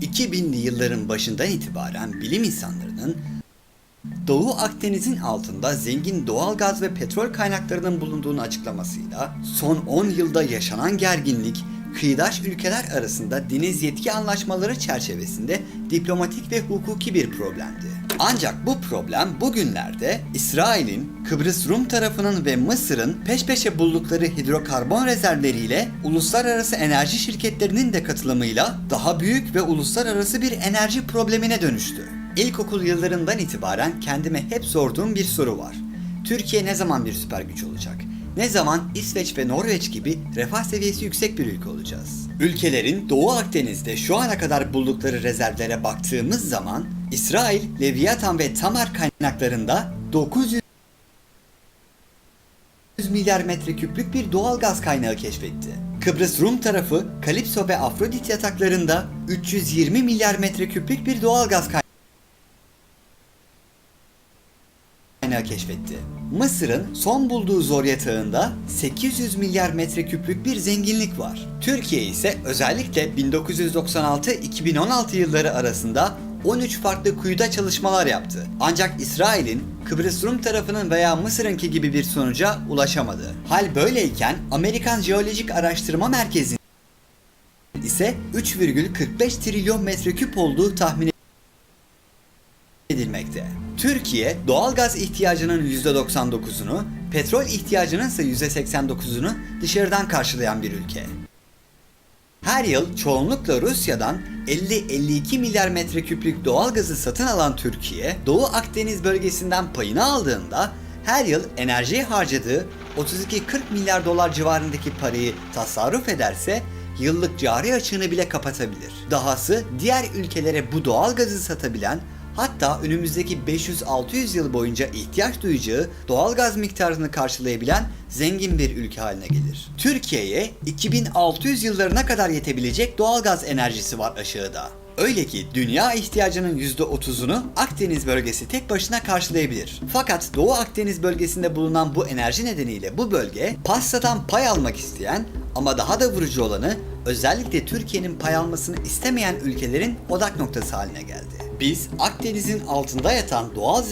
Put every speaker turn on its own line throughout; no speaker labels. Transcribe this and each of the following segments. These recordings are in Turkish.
2000'li yılların başından itibaren bilim insanlarının Doğu Akdeniz'in altında zengin doğal gaz ve petrol kaynaklarının bulunduğunu açıklamasıyla son 10 yılda yaşanan gerginlik kıyıdaş ülkeler arasında deniz yetki anlaşmaları çerçevesinde diplomatik ve hukuki bir problemdi. Ancak bu problem bugünlerde İsrail'in, Kıbrıs Rum tarafının ve Mısır'ın peş peşe buldukları hidrokarbon rezervleriyle uluslararası enerji şirketlerinin de katılımıyla daha büyük ve uluslararası bir enerji problemine dönüştü. İlkokul yıllarından itibaren kendime hep sorduğum bir soru var. Türkiye ne zaman bir süper güç olacak? Ne zaman İsveç ve Norveç gibi refah seviyesi yüksek bir ülke olacağız? Ülkelerin Doğu Akdeniz'de şu ana kadar buldukları rezervlere baktığımız zaman İsrail, Leviathan ve Tamar kaynaklarında 900 milyar metreküplük bir doğal gaz kaynağı keşfetti. Kıbrıs Rum tarafı Kalipso ve Afrodit yataklarında 320 milyar metreküplük bir doğal gaz kaynağı keşfetti. Mısır'ın son bulduğu zor yatağında 800 milyar metreküplük bir zenginlik var. Türkiye ise özellikle 1996-2016 yılları arasında 13 farklı kuyuda çalışmalar yaptı. Ancak İsrail'in Kıbrıs Rum tarafının veya Mısır'ınki gibi bir sonuca ulaşamadı. Hal böyleyken Amerikan Jeolojik Araştırma Merkezi ise 3,45 trilyon metreküp olduğu tahmin edilmekte. Türkiye doğal gaz ihtiyacının %99'unu, petrol ihtiyacının ise %89'unu dışarıdan karşılayan bir ülke. Her yıl çoğunlukla Rusya'dan 50-52 milyar metreküplük doğal gazı satın alan Türkiye, Doğu Akdeniz bölgesinden payını aldığında her yıl enerjiye harcadığı 32-40 milyar dolar civarındaki parayı tasarruf ederse yıllık cari açığını bile kapatabilir. Dahası diğer ülkelere bu doğal gazı satabilen hatta önümüzdeki 500-600 yıl boyunca ihtiyaç duyacağı doğal gaz miktarını karşılayabilen zengin bir ülke haline gelir. Türkiye'ye 2600 yıllarına kadar yetebilecek doğal gaz enerjisi var aşağıda. Öyle ki dünya ihtiyacının %30'unu Akdeniz bölgesi tek başına karşılayabilir. Fakat Doğu Akdeniz bölgesinde bulunan bu enerji nedeniyle bu bölge pastadan pay almak isteyen ama daha da vurucu olanı özellikle Türkiye'nin pay almasını istemeyen ülkelerin odak noktası haline geldi. Biz Akdeniz'in altında yatan doğal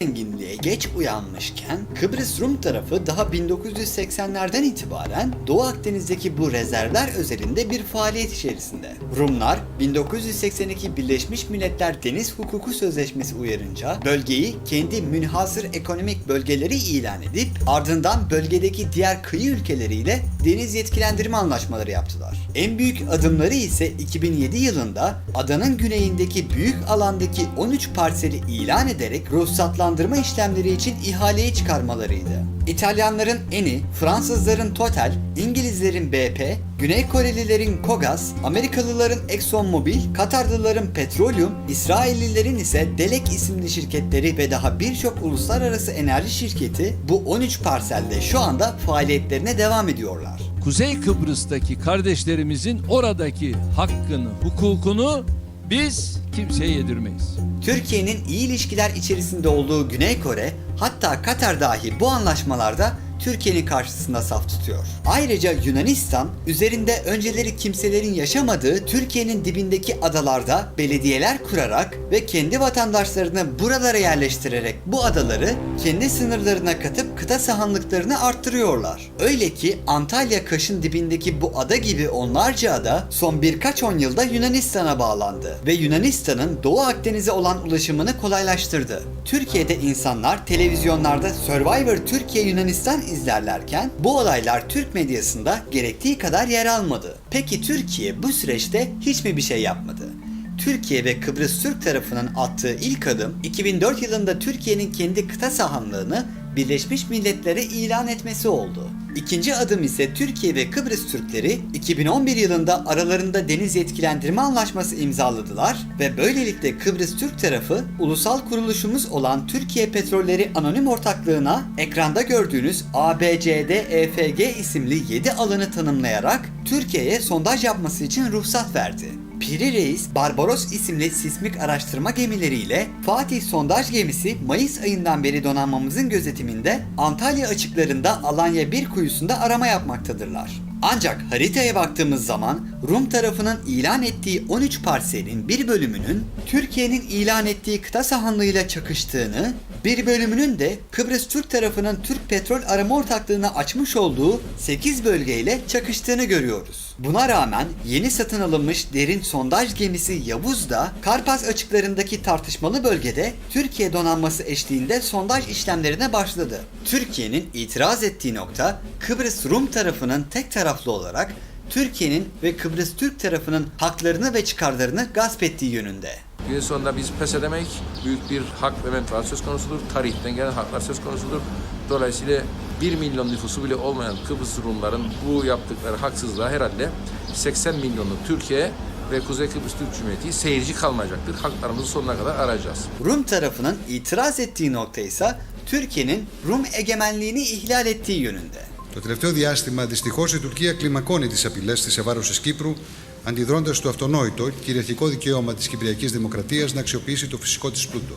zenginliğe geç uyanmışken Kıbrıs Rum tarafı daha 1980'lerden itibaren Doğu Akdeniz'deki bu rezervler özelinde bir faaliyet içerisinde. Rumlar 1982 Birleşmiş Milletler Deniz Hukuku Sözleşmesi uyarınca bölgeyi kendi münhasır ekonomik bölgeleri ilan edip ardından bölgedeki diğer kıyı ülkeleriyle deniz yetkilendirme anlaşmaları yaptılar. En büyük adımları ise 2007 yılında adanın güneyindeki büyük alandaki 13 parseli ilan ederek ruhsatlandırma işlemleri için ihaleyi çıkarmalarıydı. İtalyanların Eni, Fransızların Total, İngilizlerin BP, Güney Korelilerin Kogas, Amerikalıların ExxonMobil, Katarlıların Petroleum, İsraillilerin ise Delek isimli şirketleri ve daha birçok uluslararası enerji şirketi bu 13 parselde şu anda faaliyetlerine devam ediyorlar.
Kuzey Kıbrıs'taki kardeşlerimizin oradaki hakkını, hukukunu biz kimseye yedirmeyiz.
Türkiye'nin iyi ilişkiler içerisinde olduğu Güney Kore, hatta Katar dahi bu anlaşmalarda Türkiye'nin karşısında saf tutuyor. Ayrıca Yunanistan, üzerinde önceleri kimselerin yaşamadığı Türkiye'nin dibindeki adalarda belediyeler kurarak ve kendi vatandaşlarını buralara yerleştirerek bu adaları kendi sınırlarına katıp kıta sahanlıklarını arttırıyorlar. Öyle ki Antalya Kaş'ın dibindeki bu ada gibi onlarca ada son birkaç on yılda Yunanistan'a bağlandı ve Yunanistan'ın Doğu Akdeniz'e olan ulaşımını kolaylaştırdı. Türkiye'de insanlar televizyonlarda Survivor Türkiye Yunanistan izlerlerken bu olaylar Türk medyasında gerektiği kadar yer almadı. Peki Türkiye bu süreçte hiç mi bir şey yapmadı? Türkiye ve Kıbrıs Türk tarafının attığı ilk adım 2004 yılında Türkiye'nin kendi kıta sahanlığını Birleşmiş Milletler'e ilan etmesi oldu. İkinci adım ise Türkiye ve Kıbrıs Türkleri 2011 yılında aralarında deniz yetkilendirme anlaşması imzaladılar ve böylelikle Kıbrıs Türk tarafı ulusal kuruluşumuz olan Türkiye Petrolleri Anonim Ortaklığı'na ekranda gördüğünüz ABCDEFG isimli 7 alanı tanımlayarak Türkiye'ye sondaj yapması için ruhsat verdi. Piri Reis, Barbaros isimli sismik araştırma gemileriyle Fatih sondaj gemisi Mayıs ayından beri donanmamızın gözetiminde Antalya açıklarında Alanya 1 kuyusunda arama yapmaktadırlar. Ancak haritaya baktığımız zaman Rum tarafının ilan ettiği 13 parselin bir bölümünün Türkiye'nin ilan ettiği kıta sahanlığıyla çakıştığını, bir bölümünün de Kıbrıs Türk tarafının Türk Petrol Arama Ortaklığı'na açmış olduğu 8 bölgeyle çakıştığını görüyoruz. Buna rağmen yeni satın alınmış derin sondaj gemisi Yavuz da Karpaz açıklarındaki tartışmalı bölgede Türkiye donanması eşliğinde sondaj işlemlerine başladı. Türkiye'nin itiraz ettiği nokta Kıbrıs Rum tarafının tek taraflı olarak Türkiye'nin ve Kıbrıs Türk tarafının haklarını ve çıkarlarını gasp ettiği yönünde.
Günün sonunda biz pes edemeyiz. Büyük bir hak ve menfaat söz konusudur. Tarihten gelen haklar söz konusudur. Dolayısıyla 1 milyon nüfusu bile olmayan Kıbrıs Rumların bu yaptıkları haksızlığa herhalde 80 milyonluk Türkiye ve Kuzey Kıbrıs Türk Cumhuriyeti seyirci kalmayacaktır. Haklarımızı sonuna kadar arayacağız.
Rum tarafının itiraz ettiği nokta ise Türkiye'nin Rum egemenliğini ihlal ettiği yönünde.
Το τελευταίο διάστημα, δυστυχώ, η Τουρκία κλιμακώνει τι απειλέ τη σε βάρο τη Κύπρου, αντιδρώντας το αυτονόητο κυριαρχικό δικαίωμα της Κυπριακής Δημοκρατίας να αξιοποιήσει το φυσικό της πλούτο.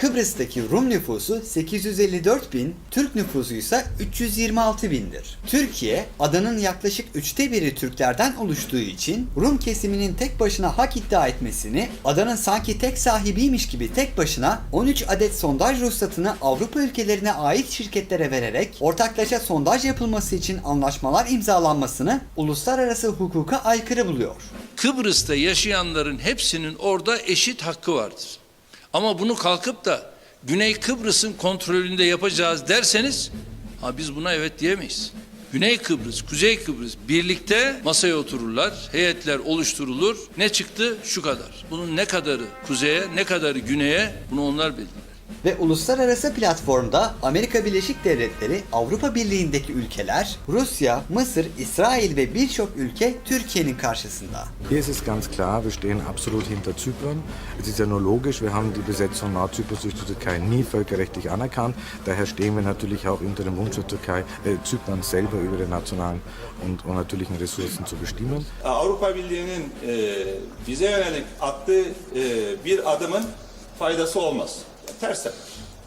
Kıbrıs'taki Rum nüfusu 854 bin, Türk nüfusu ise 326 bindir. Türkiye, adanın yaklaşık üçte biri Türklerden oluştuğu için Rum kesiminin tek başına hak iddia etmesini, adanın sanki tek sahibiymiş gibi tek başına 13 adet sondaj ruhsatını Avrupa ülkelerine ait şirketlere vererek ortaklaşa sondaj yapılması için anlaşmalar imzalanmasını uluslararası hukuka aykırı buluyor.
Kıbrıs'ta yaşayanların hepsinin orada eşit hakkı vardır. Ama bunu kalkıp da Güney Kıbrıs'ın kontrolünde yapacağız derseniz ha biz buna evet diyemeyiz. Güney Kıbrıs, Kuzey Kıbrıs birlikte masaya otururlar, heyetler oluşturulur. Ne çıktı? Şu kadar. Bunun ne kadarı kuzeye, ne kadarı güneye bunu onlar bildirir.
Ve uluslararası platformda Amerika Birleşik Devletleri, Avrupa Birliği'ndeki ülkeler, Rusya, Mısır, İsrail ve birçok ülke Türkiye'nin karşısında.
Hier ist es ganz klar, wir stehen absolut hinter Zypern. Es ist ja nur logisch, wir haben die Besetzung Nordzyprus durch die Türkei nie völkerrechtlich anerkannt. Daher stehen wir natürlich auch hinter dem Wunsch der Türkei, äh, Zypern selber über die nationalen und, und natürlichen Ressourcen zu bestimmen.
Avrupa Birliği'nin e, bize yönelik attığı e, bir adımın faydası olmaz. Ters teper.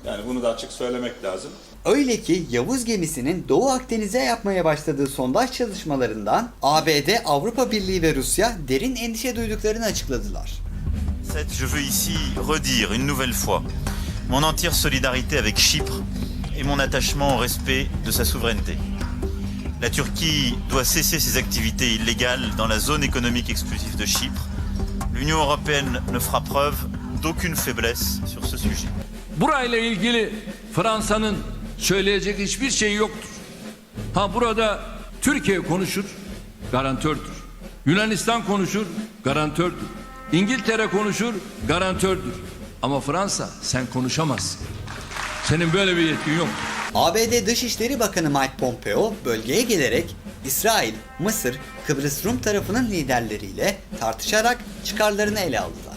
Yani bunu da açık söylemek lazım.
Öyle ki Yavuz gemisinin Doğu Akdeniz'e yapmaya başladığı sondaj çalışmalarından ABD, Avrupa Birliği ve Rusya derin endişe duyduklarını açıkladılar.
Cette, Je veux ici redire une nouvelle fois mon entière solidarité avec Chypre et mon attachement au respect de sa souveraineté. La Turquie doit cesser ses activités illégales dans la zone économique exclusive de Chypre. L'Union européenne ne fera preuve d'aucune faiblesse sur ce sujet.
Burayla ilgili Fransa'nın söyleyecek hiçbir şey yoktur. Ha burada Türkiye konuşur, garantördür. Yunanistan konuşur, garantördür. İngiltere konuşur, garantördür. Ama Fransa sen konuşamazsın. Senin böyle bir yetkin yok.
ABD Dışişleri Bakanı Mike Pompeo bölgeye gelerek İsrail, Mısır, Kıbrıs Rum tarafının liderleriyle tartışarak çıkarlarını ele aldılar.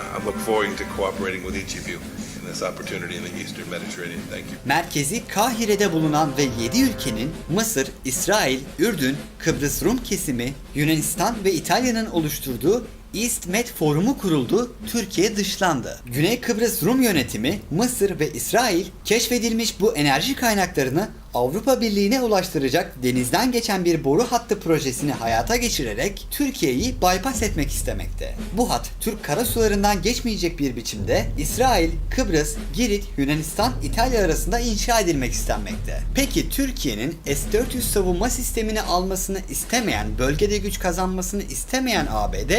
I look forward to cooperating with each of you in this opportunity in the Eastern Mediterranean. Thank you.
Merkezi Kahire'de bulunan ve 7 ülkenin Mısır, İsrail, Ürdün, Kıbrıs Rum kesimi, Yunanistan ve İtalya'nın oluşturduğu East Med Forumu kuruldu, Türkiye dışlandı. Güney Kıbrıs Rum yönetimi, Mısır ve İsrail keşfedilmiş bu enerji kaynaklarını Avrupa Birliği'ne ulaştıracak denizden geçen bir boru hattı projesini hayata geçirerek Türkiye'yi bypass etmek istemekte. Bu hat Türk karasularından geçmeyecek bir biçimde İsrail, Kıbrıs, Girit, Yunanistan, İtalya arasında inşa edilmek istenmekte. Peki Türkiye'nin S-400 savunma sistemini almasını istemeyen, bölgede güç kazanmasını istemeyen ABD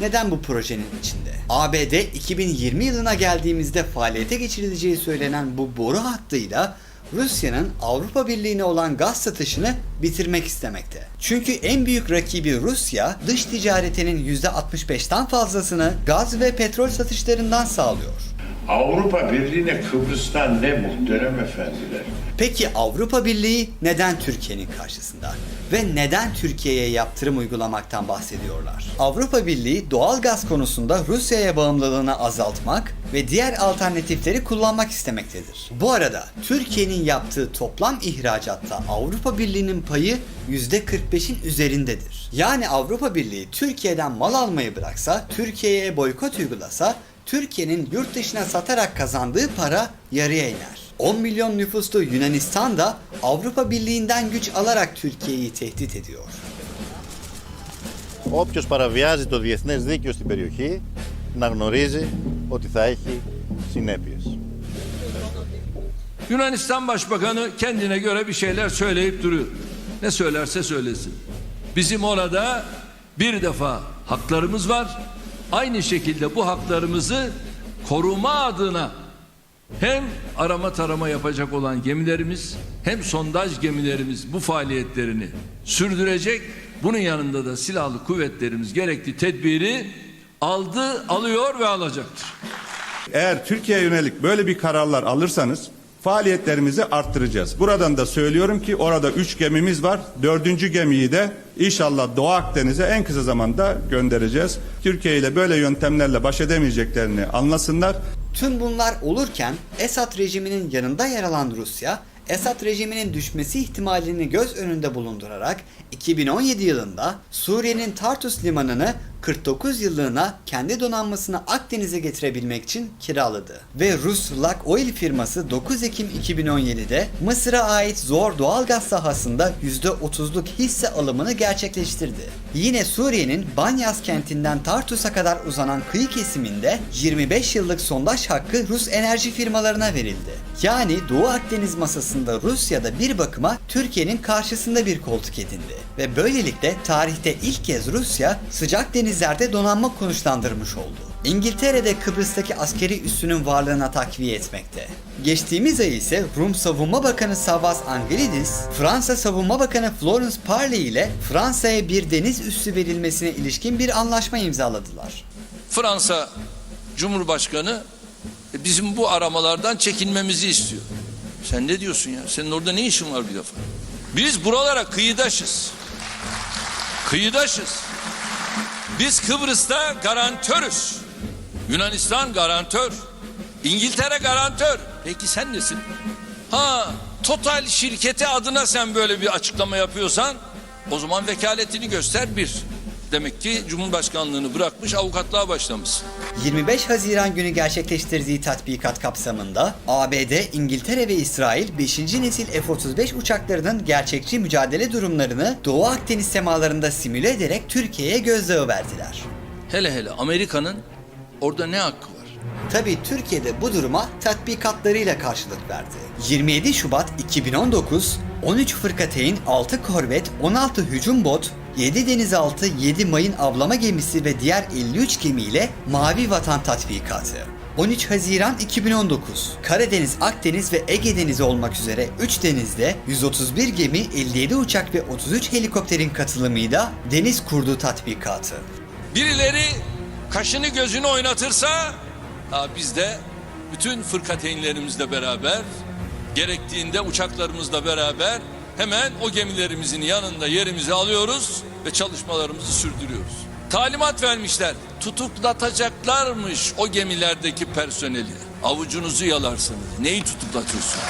neden bu projenin içinde? ABD 2020 yılına geldiğimizde faaliyete geçirileceği söylenen bu boru hattıyla Rusya'nın Avrupa Birliği'ne olan gaz satışını bitirmek istemekte. Çünkü en büyük rakibi Rusya dış ticaretinin %65'ten fazlasını gaz ve petrol satışlarından sağlıyor.
Avrupa Birliği'ne Kıbrıs'tan ne muhterem efendiler.
Peki Avrupa Birliği neden Türkiye'nin karşısında? Ve neden Türkiye'ye yaptırım uygulamaktan bahsediyorlar? Avrupa Birliği doğal gaz konusunda Rusya'ya bağımlılığını azaltmak ve diğer alternatifleri kullanmak istemektedir. Bu arada Türkiye'nin yaptığı toplam ihracatta Avrupa Birliği'nin payı %45'in üzerindedir. Yani Avrupa Birliği Türkiye'den mal almayı bıraksa, Türkiye'ye boykot uygulasa, Türkiye'nin yurt dışına satarak kazandığı para yarıya iner. 10 milyon nüfuslu Yunanistan da Avrupa Birliği'nden güç alarak Türkiye'yi tehdit ediyor.
Όποιος παραβιάζει το διεθνές δίκαιο στην περιοχή να γνωρίζει ότι θα έχει συνέπειες.
Yunanistan Başbakanı kendine göre bir şeyler söyleyip duruyor. Ne söylerse söylesin. Bizim orada bir defa haklarımız var. Aynı şekilde bu haklarımızı koruma adına hem arama tarama yapacak olan gemilerimiz hem sondaj gemilerimiz bu faaliyetlerini sürdürecek. Bunun yanında da silahlı kuvvetlerimiz gerekli tedbiri aldı, alıyor ve alacaktır.
Eğer Türkiye'ye yönelik böyle bir kararlar alırsanız faaliyetlerimizi arttıracağız. Buradan da söylüyorum ki orada üç gemimiz var. Dördüncü gemiyi de inşallah Doğu Akdeniz'e en kısa zamanda göndereceğiz. Türkiye ile böyle yöntemlerle baş edemeyeceklerini anlasınlar.
Tüm bunlar olurken Esad rejiminin yanında yer alan Rusya, Esad rejiminin düşmesi ihtimalini göz önünde bulundurarak 2017 yılında Suriye'nin Tartus limanını 49 yıllığına kendi donanmasını Akdeniz'e getirebilmek için kiraladı. Ve Rus Lak Oil firması 9 Ekim 2017'de Mısır'a ait zor doğal gaz sahasında %30'luk hisse alımını gerçekleştirdi. Yine Suriye'nin Banyas kentinden Tartus'a kadar uzanan kıyı kesiminde 25 yıllık sondaj hakkı Rus enerji firmalarına verildi. Yani Doğu Akdeniz masasında Rusya'da bir bakıma Türkiye'nin karşısında bir koltuk edindi. Ve böylelikle tarihte ilk kez Rusya sıcak denizlerde donanma konuşlandırmış oldu. İngiltere de Kıbrıs'taki askeri üssünün varlığına takviye etmekte. Geçtiğimiz ay ise Rum Savunma Bakanı Savas Angelidis, Fransa Savunma Bakanı Florence Parly ile Fransa'ya bir deniz üssü verilmesine ilişkin bir anlaşma imzaladılar.
Fransa Cumhurbaşkanı e, bizim bu aramalardan çekinmemizi istiyor. Sen ne diyorsun ya? Senin orada ne işin var bir defa? Biz buralara kıyıdaşız. Kıyıdaşız. Biz Kıbrıs'ta garantörüz. Yunanistan garantör. İngiltere garantör. Peki sen nesin? Ha, Total şirketi adına sen böyle bir açıklama yapıyorsan o zaman vekaletini göster bir. Demek ki Cumhurbaşkanlığını bırakmış avukatlığa başlamış.
25 Haziran günü gerçekleştirdiği tatbikat kapsamında ABD, İngiltere ve İsrail 5. nesil F-35 uçaklarının gerçekçi mücadele durumlarını Doğu Akdeniz semalarında simüle ederek Türkiye'ye gözdağı verdiler.
Hele hele Amerika'nın orada ne hakkı var?
Tabi Türkiye'de bu duruma tatbikatlarıyla karşılık verdi. 27 Şubat 2019, 13 fırkateyn, 6 korvet, 16 hücum bot, 7 denizaltı, 7 mayın avlama gemisi ve diğer 53 gemiyle Mavi Vatan tatbikatı. 13 Haziran 2019, Karadeniz, Akdeniz ve Ege Denizi olmak üzere 3 denizde 131 gemi, 57 uçak ve 33 helikopterin katılımıyla Deniz Kurdu tatbikatı.
Birileri kaşını gözünü oynatırsa biz de bütün fırkateynlerimizle beraber gerektiğinde uçaklarımızla beraber hemen o gemilerimizin yanında yerimizi alıyoruz ve çalışmalarımızı sürdürüyoruz. Talimat vermişler. Tutuklatacaklarmış o gemilerdeki personeli. Avucunuzu yalarsınız. Neyi tutuklatıyorsun?